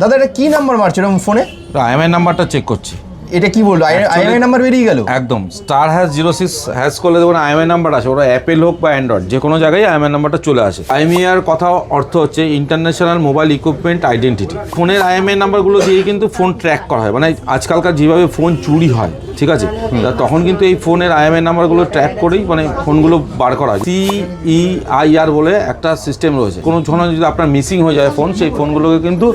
দাদা এটা কি নাম্বার মারছে এরকম ফোনে আইএমআই নাম্বারটা চেক করছি। এটা কি বলল আইএমআই নাম্বার বেরিয়ে গেল একদম star hash zero six hash করলে দেখুন আইএমআই নাম্বার আছে ওরা অ্যাপেল হোক বা অ্যান্ড্রয়েড যে কোনো জায়গায় আইএমআই নাম্বারটা চলে আসে আইএমআইআর কথা অর্থ হচ্ছে ইন্টারন্যাশনাল মোবাইল ইকুইপমেন্ট আইডেন্টিটি ফোনের আইএমআই নাম্বারগুলো দিয়ে কিন্তু ফোন ট্র্যাক করা হয় মানে আজকালকার যেভাবে ফোন চুরি হয় ঠিক আছে তখন কিন্তু এই ফোনের আইএমআই নাম্বারগুলো ট্র্যাক করেই মানে ফোনগুলো বার করা হয় সি ই আই আর বলে একটা সিস্টেম রয়েছে কোনো সময় যদি আপনার মিসিং হয়ে যায় ফোন সেই ফোনগুলোকে কিন্তু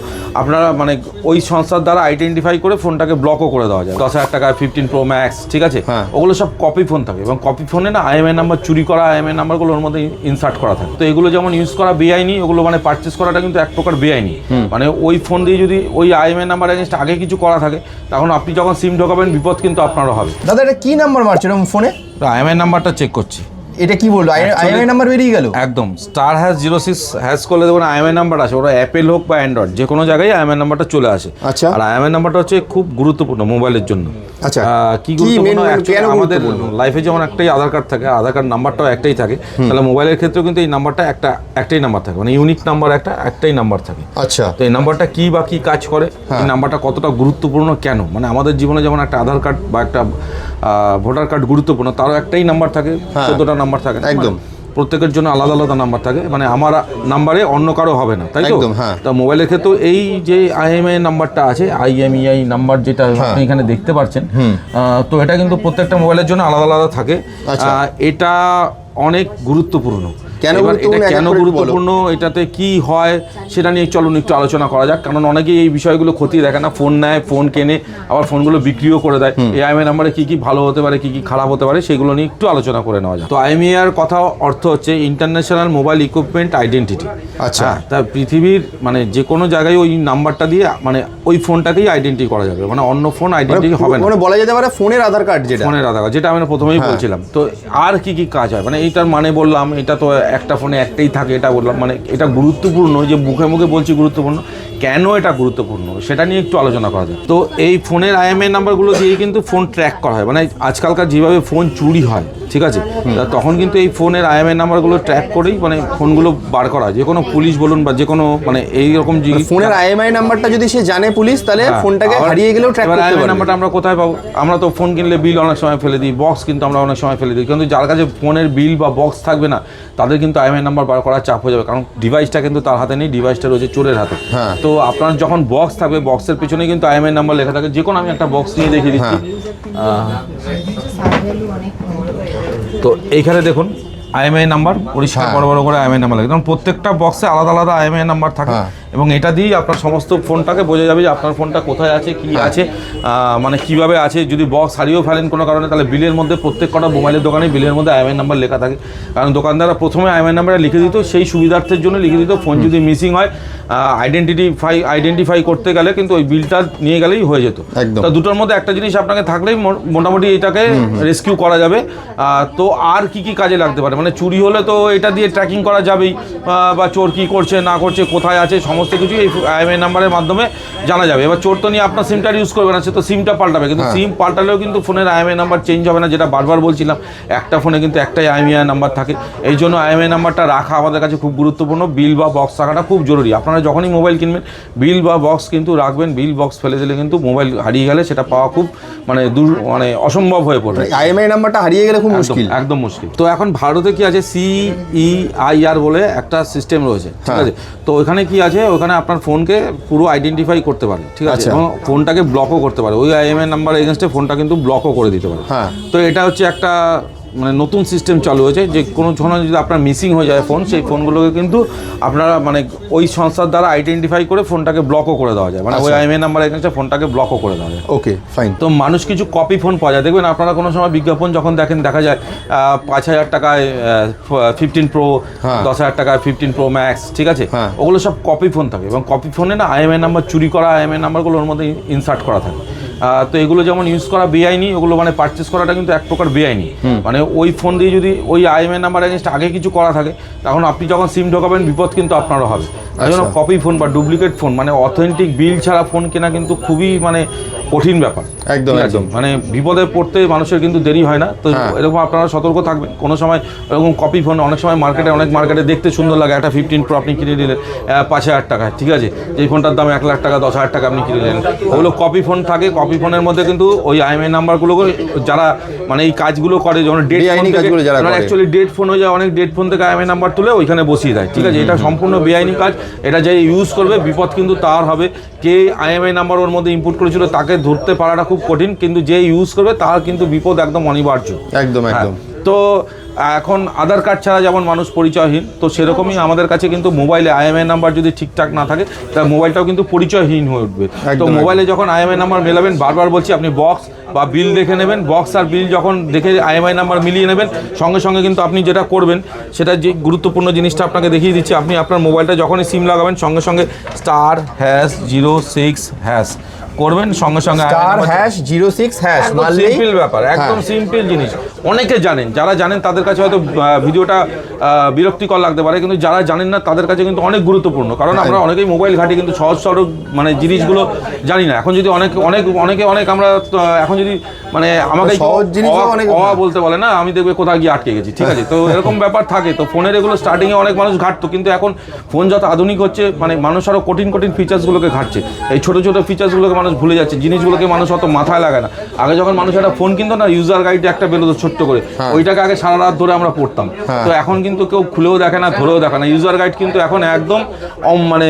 আপনারা মানে ওই সংস্থার দ্বারা আইডেন্টিফাই করে ফোনটাকে ব্লকও করে দেওয়া যায় দশ হাজার টাকা ফিফটিন প্রো ম্যাক্স ঠিক আছে? হ্যাঁ। ওগুলো সব কপি ফোন থাকে এবং কপি ফোনে না আইএমআই নাম্বার চুরি করা আইএমআই নাম্বারগুলো ওর মধ্যে ইনসার্ট করা থাকে। তো এগুলো যেমন ইউজ করা বেআইনি ওগুলো মানে পারচেস করাটা কিন্তু এক প্রকার বেআইনি মানে ওই ফোন দিয়ে যদি ওই আইএমআই নাম্বার এগেনস্ট আগে কিছু করা থাকে তখন আপনি যখন সিম ঢোকাবেন বিপদ কিন্তু আপনারও হবে। দাদা এটা কি নাম্বার মারছে এরকম ফোনে আইএমআই নাম্বারটা চেক করছি। এটা কি বলব আইএমআই নাম্বার বেরিয়ে গেল? একদম। Star hash zero six hash করলে দেখুন আইএমআই নাম্বার আছে ওরা অ্যাপেল হোক বা অ্যান্ড্রয়েড যে কোনো জায়গায় আইএমআই নাম্বারটা চলে আসে। আচ্ছা। আর আইএমআই নাম্বারটা হচ্ছে খুব গুরুত্বপূর্ণ মোবাইলের জন্য। আচ্ছা। কি গুরুত্বপূর্ণ? আমাদের লাইফে যেমন একটাই আধার কার্ড থাকে আধার কার্ড নাম্বারটাও একটাই থাকে। তাহলে মোবাইলের ক্ষেত্রেও কিন্তু এই নাম্বারটা একটা একটাই নাম্বার থাকে। মানে ইউনিক নাম্বার একটা একটাই নাম্বার থাকে। আচ্ছা। তো এই নাম্বারটা কি বা কি কাজ করে এই নাম্বারটা কতটা গুরুত্বপূর্ণ কেন? মানে আমাদের জীবনে যেমন একটা আধার কার্ড বা একটা ভোটার কার্ড গুরুত্বপূর্ণ তারও একটাই নাম্বার থাকে। হ্যাঁ। চোদ্দটা নাম্বার থাকে না? একদম। প্রত্যেকের জন্য আলাদা আলাদা নাম্বার থাকে মানে আমার নাম্বারে অন্য কারও হবে না তাই তো হ্যাঁ। তা মোবাইলের ক্ষেত্রেও এই যে আইএমআই নাম্বারটা আছে আইএমইআই নাম্বার যেটা হ্যাঁ। আপনি এখানে দেখতে পাচ্ছেন তো এটা কিন্তু প্রত্যেকটা মোবাইলের জন্য আলাদা আলাদা থাকে আচ্ছা। এটা অনেক গুরুত্বপূর্ণ কেন কেন গুরুত্বপূর্ণ? এটাতে কি হয় সেটা নিয়ে চলুন একটু আলোচনা করা যাক। কারণ অনেকেই এই বিষয়গুলো খতিয়ে দেখে না। ফোন নেয় ফোন কেনে আবার ফোনগুলো বিক্রিও করে দেয়। এই আইএমআই নাম্বারে কি কি ভালো হতে পারে কি কি খারাপ হতে পারে সেগুলো নিয়ে একটু আলোচনা করে নেওয়া যায় তো আইএমআইআর কথা অর্থ হচ্ছে ইন্টারন্যাশনাল মোবাইল ইকুইপমেন্ট আইডেন্টিটি আচ্ছা। তা পৃথিবীর মানে যে কোনো জায়গায় ওই নাম্বারটা দিয়ে মানে ওই ফোনটাকেই আইডেন্টি করা যাবে। মানে অন্য ফোন আইডেন্টি হবে না। মানে বলা যেতে পারে ফোনের আধার কার্ড যেটা। ফোনের আধার কার্ড যেটা আমি প্রথমেই হ্যাঁ। বলছিলাম। তো আর কি কি কাজ হয়? মানে এইটার মানে বললাম এটা তো একটা ফোনে একটাই থাকে এটা বললাম মানে এটা গুরুত্বপূর্ণ যে মুখে মুখে বলছি গুরুত্বপূর্ণ কেন এটা গুরুত্বপূর্ণ সেটা নিয়ে একটু আলোচনা করা যায় তো এই ফোনের আইএমআই নাম্বারগুলো দিয়ে কিন্তু ফোন ট্র্যাক করা হয় মানে আজকালকার যেভাবে ফোন চুরি হয় ঠিক আছে? তখন কিন্তু এই ফোনের আইএমআই নাম্বারগুলো ট্র্যাক করেই মানে ফোনগুলো বার করা হয় যে কোনো পুলিশ বলুন বা যে কোনো মানে এইরকম যে ফোনের আইএমআই নাম্বারটা যদি সে জানে পুলিশ তাহলে হ্যাঁ, ফোনটাকে হারিয়ে গেলেও ট্র্যাক করতে পারবে। নাম্বারটা আমরা কোথায় পাবো? আমরা তো ফোন কিনলে বিল অনেক সময় ফেলে দিই বক্স কিন্তু আমরা অনেক সময় ফেলে দিই কিন্তু যার কাছে ফোনের বিল বা বক্স থাকবে না তাদের কিন্তু আইএমআই নাম্বার বার করার চাপ হয়ে যাবে কারণ ডিভাইসটা কিন্তু তার হাতে নেই ডিভাইসটা রয়েছে চোরের হাতে হ্যাঁ। তো আপনার যখন বক্স থাকবে বক্সের পিছনে কিন্তু আইএমআই নাম্বার লেখা থাকে যে কোনো আমি একটা বক্স নিয়ে দেখিয়ে দিচ্ছি হ্যাঁ। তো এইখানে দেখুন আইএমআই নাম্বার পরিষ্কার হ্যাঁ। বড় বড় করে আইএমআই নাম্বার লাগে কারণ প্রত্যেকটা বক্সে আলাদা আলাদা আইএমআই নাম্বার থাকে। এবং এটা দিয়েই আপনার সমস্ত ফোনটাকে বোঝা যাবে যে আপনার ফোনটা কোথায় আছে কি হ্যাঁ। আছে মানে কীভাবে আছে। যদি বক্স হারিয়েও ফেলেন কোনো কারণে তাহলে বিলের মধ্যে প্রত্যেক কটা মোবাইলের দোকানে বিলের মধ্যে আইএমআই নাম্বার লেখা থাকে। কারণ দোকানদাররা প্রথমে আইএমআই নাম্বারটা লিখে দিত সেই সুবিধার্থের জন্য লিখে দিত ফোন যদি মিসিং হয় আইডেন্টিফাই আইডেন্টিফাই করতে গেলে কিন্তু ওই বিলটা নিয়ে গেলেই হয়ে যেত। তা দুটোর মধ্যে একটা জিনিস আপনাকে থাকলেই মোটামুটি এটাকে রেস্কিউ করা যাবে। তো আর কি কি কাজে লাগতে পারে? মানে চুরি হলে তো এটা দিয়ে ট্র্যাকিং করা যাবেই বা চোর কী করছে না করছে কোথায় আছে সমস্ত কিছু এই আইএমআই নাম্বারের মাধ্যমে জানা যাবে। এবার চোর তো নিয়ে আপনার সিমটা ইউজ করবে না সে তো সিমটা পাল্টাবে। কিন্তু হ্যাঁ। সিম পাল্টালেও কিন্তু ফোনের আইএমআই নাম্বার চেঞ্জ হবে না যেটা বারবার বলছিলাম। একটা ফোনে কিন্তু একটাই আইএমআই নাম্বার থাকে। এই জন্য আইএমআই নাম্বারটা রাখা আমাদের কাছে খুব গুরুত্বপূর্ণ। বিল বা বক্স রাখাটা খুব জরুরি। আপনারা যখনই মোবাইল কিনবেন বিল বা বক্স কিন্তু রাখবেন। বিল বক্স ফেলে দিলে কিন্তু মোবাইল হারিয়ে গেলে সেটা পাওয়া খুব মানে দূর মানে অসম্ভব হয়ে পড়বে। আইএমআই নাম্বারটা হারিয়ে গেলে খুব মুশকিল। একদম মুশকিল। তো এখন ভারতে কি আছে? সি ই আই আর বলে একটা সিস্টেম রয়েছে ঠিক হ্যাঁ। আছে? তো ওখানে কি আছে? ওখানে আপনার ফোনকে পুরো আইডেন্টিফাই করতে পারে ঠিক আছে আচ্ছা। এবং ফোনটাকে ব্লকও করতে পারে ওই আইএমআই নাম্বার এগেনস্টে ফোনটা কিন্তু ব্লকও করে দিতে পারে হ্যাঁ। তো এটা হচ্ছে একটা মানে নতুন সিস্টেম চালু হয়েছে যে কোনো সময় যদি আপনার মিসিং হয়ে যায় ফোন সেই ফোনগুলোকে কিন্তু আপনারা মানে ওই সংস্থার দ্বারা আইডেন্টিফাই করে ফোনটাকে ব্লকও করে দেওয়া যায় মানে ওই আচ্ছা। আইএমআই নাম্বার এগেনস্টে ফোনটাকে ব্লকও করে দেওয়া যায় ওকে ফাইন তো মানুষ কিছু কপি ফোন পাওয়া যায় দেখবেন আপনারা কোনো সময় বিজ্ঞাপন যখন দেখেন দেখা যায় পাঁচ হাজার টাকায় ফিফটিন প্রো হ্যাঁ। দশ হাজার টাকায় ফিফটিন প্রো ম্যাক্স ঠিক আছে হ্যাঁ। ওগুলো সব কপি ফোন থাকে এবং কপি ফোনে না আইএমআই নাম্বার চুরি করা আইএমআই নাম্বারগুলো ওর মধ্যে ইনসার্ট করা থাকে তো এগুলো যেমন ইউজ করা বেআইনি ওগুলো মানে পারচেস করাটা কিন্তু এক প্রকার বেআইনি। মানে ওই ফোন দিয়ে যদি ওই আইএমআই নাম্বার এগেনস্ট আগে কিছু করা থাকে তখন আপনি যখন সিম ঢোকাবেন বিপদ কিন্তু আপনারও হবে। তাই জন্য আচ্ছা। কপি ফোন বা ডুপ্লিকেট ফোন মানে অথেন্টিক বিল ছাড়া ফোন কেনা কিন্তু খুবই মানে কঠিন ব্যাপার। একদম, একদম। মানে বিপদে পড়তে মানুষের কিন্তু দেরি হয় না। তো হ্যাঁ। এরকম আপনারা সতর্ক থাকবেন। কোনো সময় এরকম কপি ফোন অনেক সময় মার্কেটে অনেক মার্কেটে দেখতে সুন্দর লাগে। একটা ফিফটিন প্রো আপনি কিনে নিলেন পাঁচ হাজার টাকায় ঠিক আছে? যে ফোনটার দাম এক লাখ টাকা দশ হাজার টাকা আপনি কিনে নিলেন। ওগুলো কপি ফোন থাকে কপি ফোনের মধ্যে কিন্তু ওই আইএমআই নাম্বারগুলো যারা মানে এই কাজগুলো করে যেমন ডেট কাজগুলো যারা। অ্যাকচুয়ালি ডেট ফোন হয়ে যায় অনেক ডেট ফোন থেকে আইএমআই নাম্বার তুলে ওইখানে বসিয়ে দেয় ঠিক আছে? এটা সম্পূর্ণ বেআইনি কাজ এটা যে ইউজ করবে বিপদ কিন্তু তার হবে। কে আইএমআই নাম্বার ওর মধ্যে ইনপুট করেছিল তাকে ধরতে পারাটা খুব কঠিন কিন্তু যে ইউজ করবে তার কিন্তু বিপদ একদম অনিবার্য। একদম হ্যাঁ, একদম। তো এখন আধার কার্ড ছাড়া যেমন মানুষ পরিচয়হীন তো সেরকমই আমাদের কাছে কিন্তু মোবাইলে আইএমআই নাম্বার যদি ঠিকঠাক না থাকে তাহলে মোবাইলটাও কিন্তু পরিচয়হীন হয়ে উঠবে। তো মোবাইলে যখন আইএমআই নাম্বার মেলাবেন বারবার বলছি আপনি বক্স বা বিল দেখে নেবেন বক্স আর বিল যখন দেখে আইএমআই নাম্বার মিলিয়ে নেবেন সঙ্গে সঙ্গে কিন্তু আপনি যেটা করবেন সেটা যে গুরুত্বপূর্ণ জিনিসটা আপনাকে দেখিয়ে দিচ্ছি আপনি আপনার মোবাইলটা যখনই সিম লাগাবেন সঙ্গে সঙ্গে star hash zero six hash করবেন সঙ্গে সঙ্গে IMEI star hash zero six hash simple ব্যাপার একদম হ্যাঁ। সিম্পল জিনিস। অনেকে জানেন যারা জানেন তাদের কাছে হয়তো ভিডিওটা বিরক্তিকর লাগতে পারে কিন্তু যারা জানেন না তাদের কাছে কিন্তু অনেক গুরুত্বপূর্ণ। কারণ আমরা অনেকেই মোবাইল ঘাটি কিন্তু সহজ সরল মানে জিনিসগুলো জানি না। এখন যদি অনেক অনেক অনেকে অনেক আমরা এখন যদি মানে আমাকে সহজ অনেক- বলতে বলে না আমি দেখবে কোথাও গিয়ে আটকে গেছি ঠিক আছে? তো এরকম ব্যাপার থাকে তো ফোনের এগুলো স্টার্টিংয়ে অনেক মানুষ ঘাটতো কিন্তু এখন ফোন যত আধুনিক হচ্ছে মানে মানুষ আরও কঠিন কঠিন ফিচার্সগুলোকে ঘাটছে। এই ছোটো ছোটো ফিচার্সগুলোকে মানুষ ভুলে যাচ্ছে জিনিসগুলোকে মানুষ অত মাথায় লাগায় না। আগে যখন মানুষ একটা ফোন কিনতো না ইউজার গাইড একটা বেরোতো ছোট্ট করে। ওইটাকে আগে সারা রাত ধরে আমরা পড়তাম। হ্যাঁ। তো এখন কিন্তু কেউ খুলেও দেখে না ধরেও দেখে না। ইউজার গাইড কিন্তু এখন একদম মানে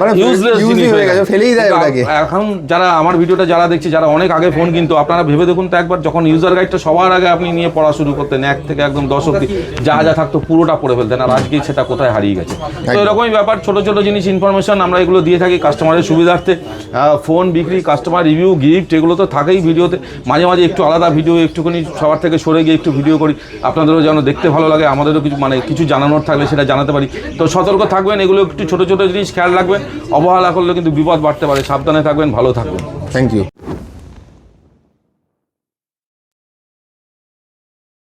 মানে ইউজলেস জিনিস হয়ে গেছে, ফেলেই দেয় ওটাকে। এখন যারা আমার ভিডিওটা যারা দেখছে যারা অনেক আগে ফোন কিনতো আপনারা ভেবে দেখুন তো একবার যখন ইউজার গাইডটা সবার আগে আপনি নিয়ে পড়া শুরু করতেন এক থেকে একদম দশ অব্দি যা যা থাকতো পুরোটা পড়ে ফেলতেন আর আজকে সেটা কোথায় হারিয়ে গেছে। তো এরকমই ব্যাপার ছোট ছোট জিনিস ইনফরমেশন আমরা এগুলো দিয়ে থাকি কাস্টমারের সুবিধার্থে। ফোন বিক্রি কাস্টমার রিভিউ গিফট এগুলো তো থাকেই ভিডিওতে। মাঝে মাঝে একটু আলাদা ভিডিও, একটুখানি সবার থেকে সরে গিয়ে একটু ভিডিও করি। আপনাদেরও যেন দেখতে ভালো লাগে, আমাদেরও কিছু মানে কিছু জানানোর থাকলে সেটা জানাতে পারি। তো সতর্ক থাকবেন, এগুলো একটু ছোটো ছোটো জিনিস, খেয়াল রাখবেন। অবহেলা করলে কিন্তু বিপদ বাড়তে পারে। সাবধানে থাকবেন, ভালো থাকবেন। Thank you